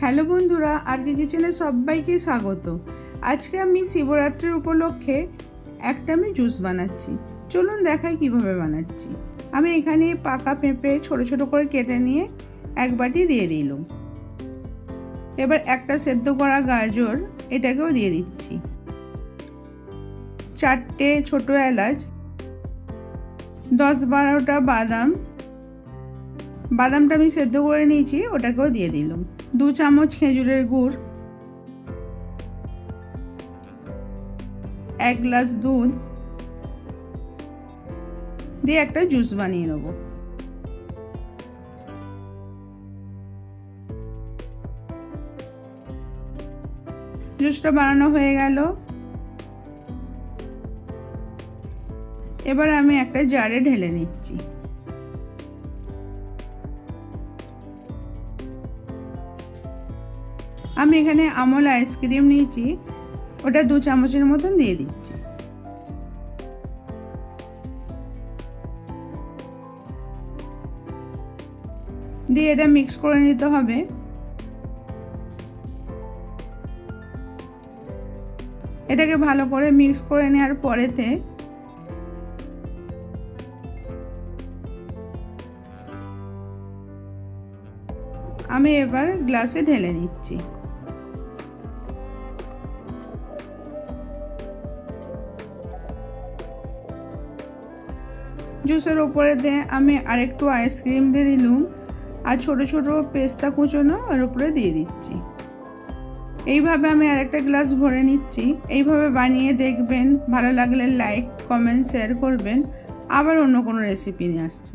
Hello বন্ধুরা আরকে কিচেনে সবাইকে স্বাগত। আজকে আমি শিবরাত্রির উপলক্ষে একটা আমি জুস বানাচ্ছি। চলুন দেখাই কীভাবে বানাচ্ছি। আমি এখানে পাকা পেঁপে ছোট ছোট করে কেটে নিয়ে এক বাটি দিয়ে দিলাম। এবার একটা সেদ্ধ করা গাজর, এটাকেও দিয়ে দিচ্ছি। চারটে ছোট এলাচ, দশ বারোটা বাদাম বাদামটা আমি সেদ্ধ করে নিয়েছি, ওটাকেও দিয়ে দিলাম। দু চামচ খেজুরের গুড়, এক গ্লাস দুধ, দিয়ে একটা জুস বানিয়ে নেব। জুসটা বানানো হয়ে গেল। এবার আমি একটা জারে ঢেলে নিচ্ছি। আমি এখানে আমল আইসক্রিম নিয়েছি, ওটা দু চামচের মতন দিয়ে দিচ্ছি। দিয়ে এটা মিক্স করে নিতে হবে। এটাকে ভালো করে মিক্স করে নেওয়ার পরেতে আমি এবার গ্লাসে ঢেলে নিচ্ছি। জুসের ওপরে দেয় আমি আরেকটু আইসক্রিম দিয়ে দিলুম। আর ছোট ছোট পেস্তা কুচোনো ওর উপরে দিয়ে দিচ্ছি। এইভাবে আমি আরেকটা গ্লাস ভরে নিচ্ছি। এইভাবে বানিয়ে দেখবেন, ভালো লাগলে লাইক, কমেন্ট, শেয়ার করবেন। আবার অন্য কোনো রেসিপি নিয়ে আসছি।